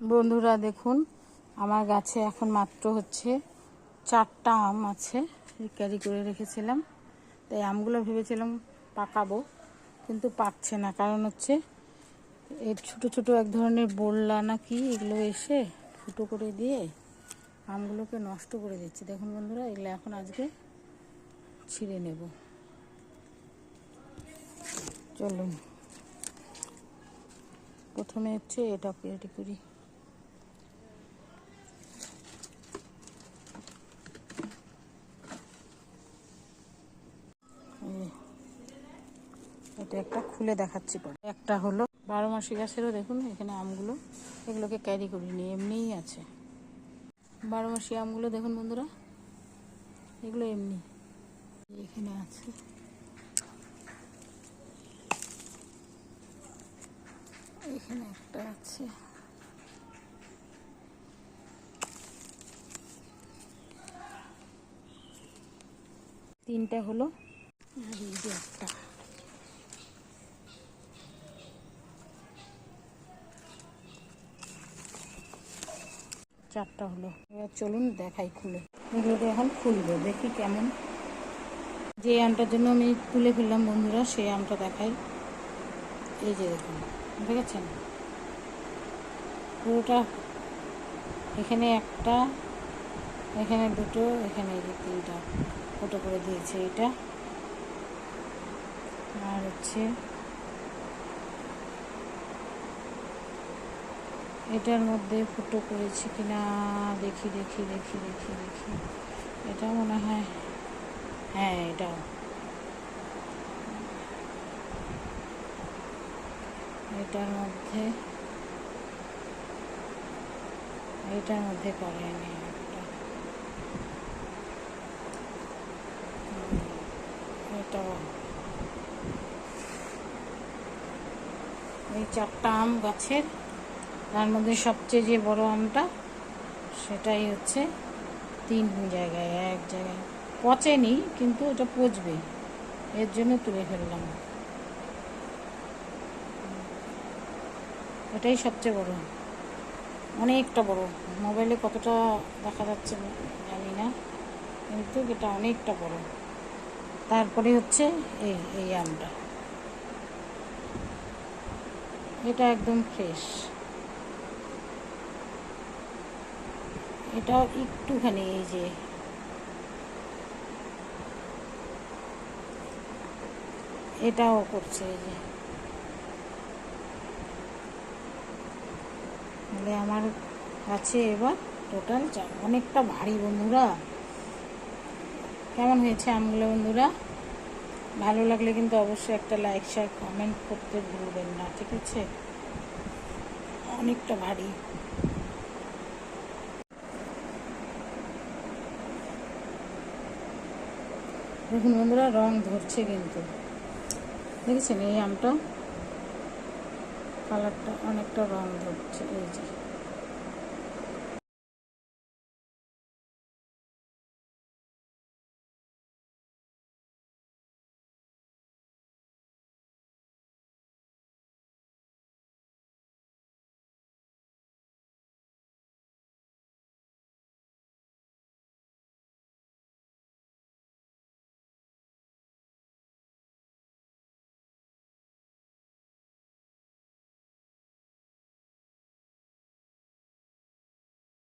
বন্ধুরা, দেখুন, আমার গাছে এখন মাত্র হচ্ছে চারটা আম আছে, ক্যারি করে রেখেছিলাম। তাই আমগুলো ভেবেছিলাম পাকাবো, কিন্তু পাকছে না। কারণ হচ্ছে এর ছোট ছোট এক ধরনের বোল্লা না কি এগুলো এসে ফুটো করে দিয়ে আমগুলোকে নষ্ট করে দিচ্ছে। দেখুন বন্ধুরা, এগুলো এখন আজকে ছিঁড়ে নেব। চলুন। প্রথমে হচ্ছে এটা রেডি করি এই, এটা একটা খুলে দেখাচ্ছি পরে। একটা হলো বারো মাসি গাছেরও দেখুন, এখানে আমগুলো, এগুলোকে ক্যারি করিনি এমনিই আছে। বারো মাসি আমগুলো দেখুন বন্ধুরা, এগুলো এমনি। এখানে আছে। এখানে একটা আছে। তিনটা হলো, আর এই যে একটা চারটা হলো। এবার চলুন দেখাই খুলে। এগুলোকে এখন খুলবো, দেখি কেমন। যে আমটার জন্য আমি তুলে ফেললাম বন্ধুরা, সেই আমটা দেখাই। এই যে দেখুন দেখেছেন পুরোটা এখানে একটা, এখানে দুটো, এখানে এই যে তিনটা। ফুটো করে দিয়েছে এটা। আর হচ্ছে এটার মধ্যে ফুটো করেছি কিনা, দেখি দেখি দেখি দেখি দেখি। এটা মনে হয় হ্যাঁ এটাও। এটার মধ্যে এটার মধ্যে করেনি এটাও। এই চারটা আম গাছের তার মধ্যে সবচেয়ে যে বড় আমটা, সেটাই হচ্ছে তিন জায়গায়, এক জায়গায়। পচেনি কিন্তু ওটা পচবে। এর জন্য তুলে ফেললাম। এটাই সবচেয়ে বড়। অনেকটা বড়। মোবাইলে কতটা দেখা যাচ্ছে জানি না, কিন্তু এটা অনেকটা বড়। তারপরে হচ্ছে এই এই আমটা। এটা একদম ফ্রেশ এটাও একটুখানি এই যে। এটাও করছে এই যে। তাহলে আমার কাছে এবার টোটাল অনেকটা ভারী বন্ধুরা। কেমন হয়েছে আমগুলো বন্ধুরা? ভালো লাগলে কিন্তু অবশ্যই একটা লাইক শেয়ার কমেন্ট করতে ভুলবেন না, ঠিক আছে? অনেকটা ভারী। দেখুন বন্ধুরা রং ধরছে কিন্তু। দেখেছেন এই আমটা? কালারটা অনেকটা রং ধরছে এই যে।